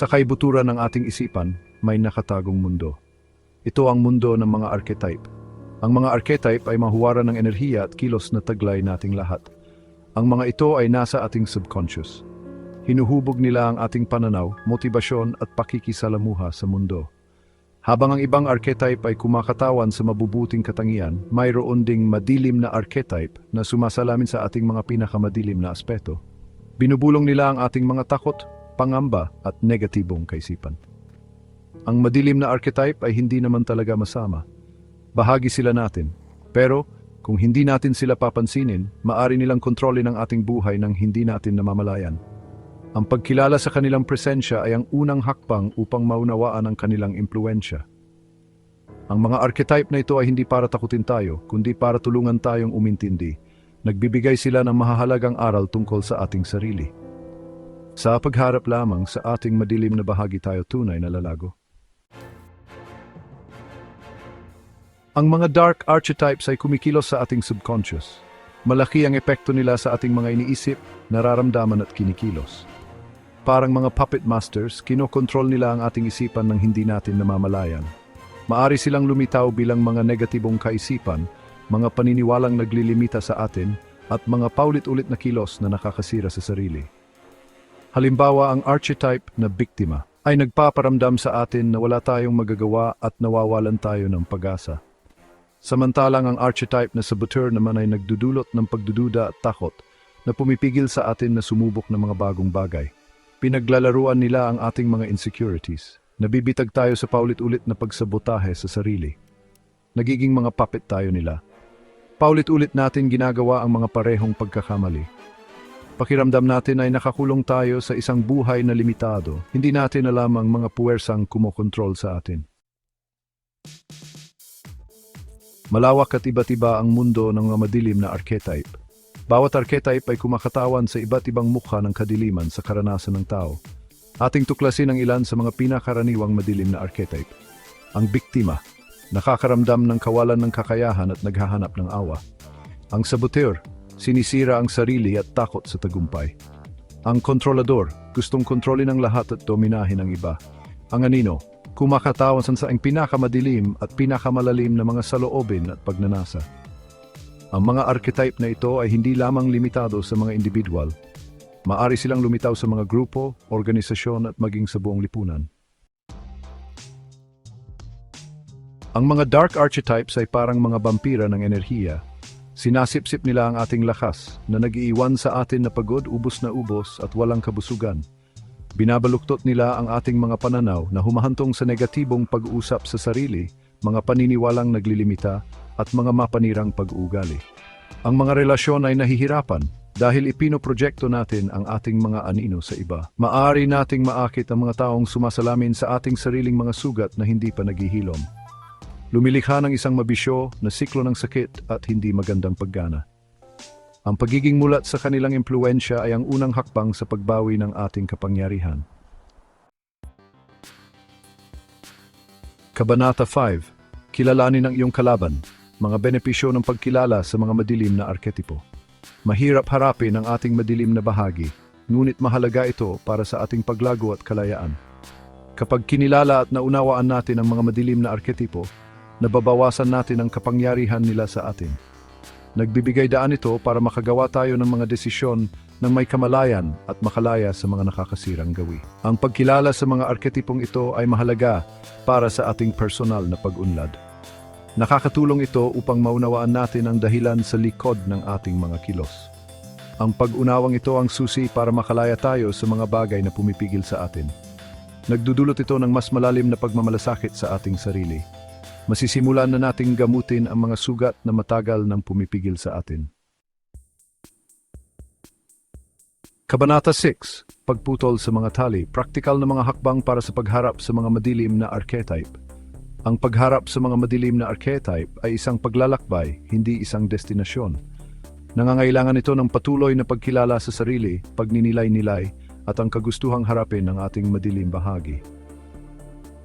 Sa kaibuturan ng ating isipan, may nakatagong mundo. Ito ang mundo ng mga archetype. Ang mga archetype ay mahuwaran ng enerhiya at kilos na taglay nating lahat. Ang mga ito ay nasa ating subconscious. Hinuhubog nila ang ating pananaw, motibasyon at pakikisalamuha sa mundo. Habang ang ibang archetype ay kumakatawan sa mabubuting katangian, mayroon ding madilim na archetype na sumasalamin sa ating mga pinakamadilim na aspeto. Binubulong nila ang ating mga takot, pangamba at negatibong kaisipan. Ang madilim na archetype ay hindi naman talaga masama. Bahagi sila natin. Pero kung hindi natin sila papansinin, maari nilang kontrolin ang ating buhay nang hindi natin namamalayan. Ang pagkilala sa kanilang presensya ay ang unang hakbang upang maunawaan ang kanilang impluensya. Ang mga archetype na ito ay hindi para takutin tayo, kundi para tulungan tayong umintindi. Nagbibigay sila ng mahahalagang aral tungkol sa ating sarili. Sa pagharap lamang sa ating madilim na bahagi tayo tunay na lalago. Ang mga dark archetypes ay kumikilos sa ating subconscious. Malaki ang epekto nila sa ating mga iniisip, nararamdaman at kinikilos. Parang mga puppet masters, kinokontrol nila ang ating isipan ng hindi natin namamalayan. Maari silang lumitaw bilang mga negatibong kaisipan, mga paniniwalang naglilimita sa atin, at mga paulit-ulit na kilos na nakakasira sa sarili. Halimbawa, ang archetype na biktima ay nagpaparamdam sa atin na wala tayong magagawa at nawawalan tayo ng pag-asa. Samantalang ang archetype na saboteur naman ay nagdudulot ng pagdududa at takot na pumipigil sa atin na sumubok ng mga bagong bagay. Pinaglalaruan nila ang ating mga insecurities. Nabibitag tayo sa paulit-ulit na pagsabotahe sa sarili. Nagiging mga puppet tayo nila. Paulit-ulit natin ginagawa ang mga parehong pagkakamali. Pakiramdam natin ay nakakulong tayo sa isang buhay na limitado. Hindi natin alam ang mga puwersang kumokontrol sa atin. Malawak at iba't iba ang mundo ng mga madilim na archetype. Bawat archetype ay kumakatawan sa iba't ibang mukha ng kadiliman sa karanasan ng tao. Ating tuklasin ang ilan sa mga pinakaraniwang madilim na archetype. Ang biktima, nakakaramdam ng kawalan ng kakayahan at naghahanap ng awa. Ang saboteur, sinisira ang sarili at takot sa tagumpay. Ang kontrolador, gustong kontrolin ang lahat at dominahin ang iba. Ang anino, kumakatawan sa ang pinakamadilim at pinakamalalim na mga saloobin at pagnanasa. Ang mga archetype na ito ay hindi lamang limitado sa mga individual. Maari silang lumitaw sa mga grupo, organisasyon at maging sa buong lipunan. Ang mga dark archetypes ay parang mga vampira ng enerhiya. Sinasipsip nila ang ating lakas na nagiiwan sa atin na pagod, ubos na ubos at walang kabusugan. Binabaluktot nila ang ating mga pananaw na humahantong sa negatibong pag-uusap sa sarili, mga paniniwalang naglilimita at mga mapanirang pag-uugali. Ang mga relasyon ay nahihirapan dahil ipinoprojekto natin ang ating mga anino sa iba. Maari nating maakit ang mga taong sumasalamin sa ating sariling mga sugat na hindi pa naghihilom. Lumilikha ng isang mabisyo na siklo ng sakit at hindi magandang paggana. Ang pagiging mulat sa kanilang impluensya ay ang unang hakbang sa pagbawi ng ating kapangyarihan. Kabanata 5. Kilalanin ang iyong kalaban. Mga benepisyo ng pagkilala sa mga madilim na arketipo. Mahirap harapin ang ating madilim na bahagi, ngunit mahalaga ito para sa ating paglago at kalayaan. Kapag kinilala at naunawaan natin ang mga madilim na arketipo, nababawasan natin ang kapangyarihan nila sa atin. Nagbibigay daan ito para makagawa tayo ng mga desisyon ng may kamalayan at makalaya sa mga nakakasirang gawi. Ang pagkilala sa mga arketipong ito ay mahalaga para sa ating personal na pag-unlad. Nakakatulong ito upang maunawaan natin ang dahilan sa likod ng ating mga kilos. Ang pag-unawang ito ang susi para makalaya tayo sa mga bagay na pumipigil sa atin. Nagdudulot ito ng mas malalim na pagmamalasakit sa ating sarili. Masisimulan na nating gamutin ang mga sugat na matagal nang pumipigil sa atin. Kabanata 6. Pagputol sa mga tali, praktikal na mga hakbang para sa pagharap sa mga madilim na archetype. Ang pagharap sa mga madilim na archetype ay isang paglalakbay, hindi isang destinasyon. Nangangailangan ito ng patuloy na pagkilala sa sarili, pagninilay-nilay, at ang kagustuhang harapin ng ating madilim bahagi.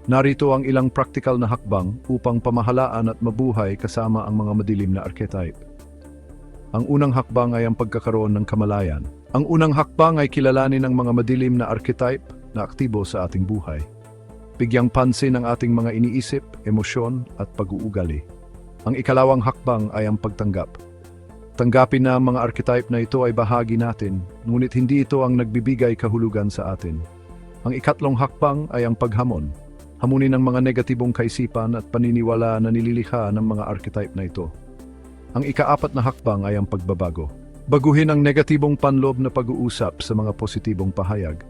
Narito ang ilang praktikal na hakbang upang pamahalaan at mabuhay kasama ang mga madilim na archetype. Ang unang hakbang ay ang pagkakaroon ng kamalayan. Ang unang hakbang ay kilalanin ang mga madilim na archetype, na aktibo sa ating buhay. Bigyang pansin ang ating mga iniisip, emosyon at pag-uugali. Ang ikalawang hakbang ay ang pagtanggap. Tanggapin na ang mga archetype na ito ay bahagi natin, ngunit hindi ito ang nagbibigay kahulugan sa atin. Ang ikatlong hakbang ay ang paghamon. Hamunin ang mga negatibong kaisipan at paniniwala na nililikha ng mga archetype na ito. Ang ikaapat na hakbang ay ang pagbabago. Baguhin ang negatibong panlob na pag-uusap sa mga positibong pahayag.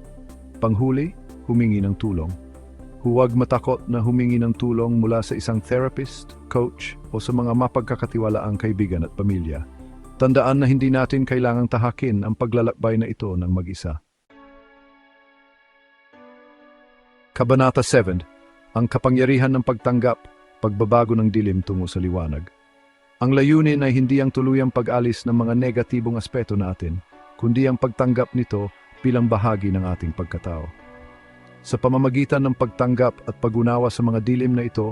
Panghuli, humingi ng tulong. Huwag matakot na humingi ng tulong mula sa isang therapist, coach o sa mga mapagkakatiwalaang kaibigan at pamilya. Tandaan na hindi natin kailangang tahakin ang paglalakbay na ito ng mag-isa. Kabanata 7. Ang kapangyarihan ng pagtanggap, pagbabago ng dilim tungo sa liwanag. Ang layunin ay hindi ang tuluyang pag-alis ng mga negatibong aspeto natin, kundi ang pagtanggap nito bilang bahagi ng ating pagkatao. Sa pamamagitan ng pagtanggap at pagunawa sa mga dilim na ito,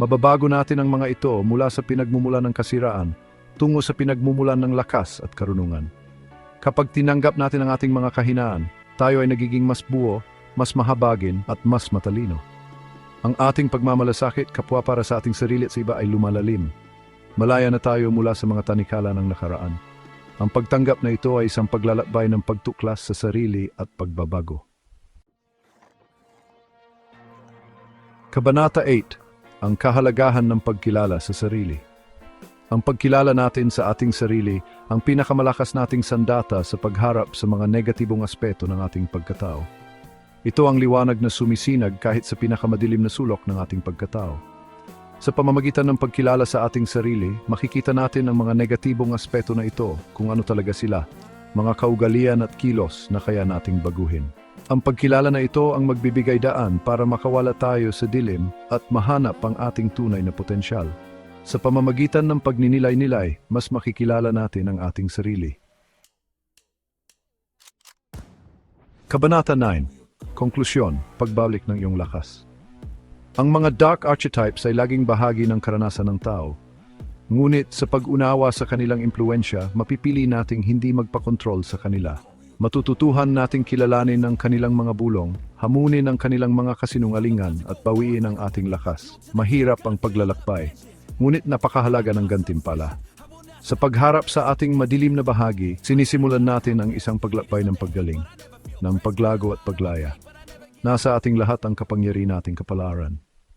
mababago natin ang mga ito mula sa pinagmumulan ng kasiraan tungo sa pinagmumulan ng lakas at karunungan. Kapag tinanggap natin ang ating mga kahinaan, tayo ay nagiging mas buo, mas mahabagin at mas matalino. Ang ating pagmamalasakit kapwa para sa ating sarili at sa iba ay lumalalim. Malaya na tayo mula sa mga tanikala ng nakaraan. Ang pagtanggap na ito ay isang paglalakbay ng pagtuklas sa sarili at pagbabago. Kabanata 8. Ang kahalagahan ng pagkilala sa sarili. Ang pagkilala natin sa ating sarili ang pinakamalakas nating sandata sa pagharap sa mga negatibong aspeto ng ating pagkatao. Ito ang liwanag na sumisinag kahit sa pinakamadilim na sulok ng ating pagkatao. Sa pamamagitan ng pagkilala sa ating sarili, makikita natin ang mga negatibong aspeto na ito kung ano talaga sila, mga kaugalian at kilos na kaya nating baguhin. Ang pagkilala na ito ang magbibigay daan para makawala tayo sa dilim at mahanap ang ating tunay na potensyal. Sa pamamagitan ng pagninilay-nilay, mas makikilala natin ang ating sarili. Kabanata 9. Konklusyon, pagbalik ng iyong lakas. Ang mga dark archetypes ay laging bahagi ng karanasan ng tao. Ngunit sa pag-unawa sa kanilang impluensya, mapipili nating hindi magpakontrol sa kanila. Matututuhan nating kilalanin ang kanilang mga bulong, hamunin ang kanilang mga kasinungalingan at bawiin ang ating lakas. Mahirap ang paglalakbay, ngunit napakahalaga ng gantimpala. Sa pagharap sa ating madilim na bahagi, sinisimulan natin ang isang paglakbay ng paggaling, ng paglago at paglaya. Nasa ating lahat ang kapangyari nating kapalaran.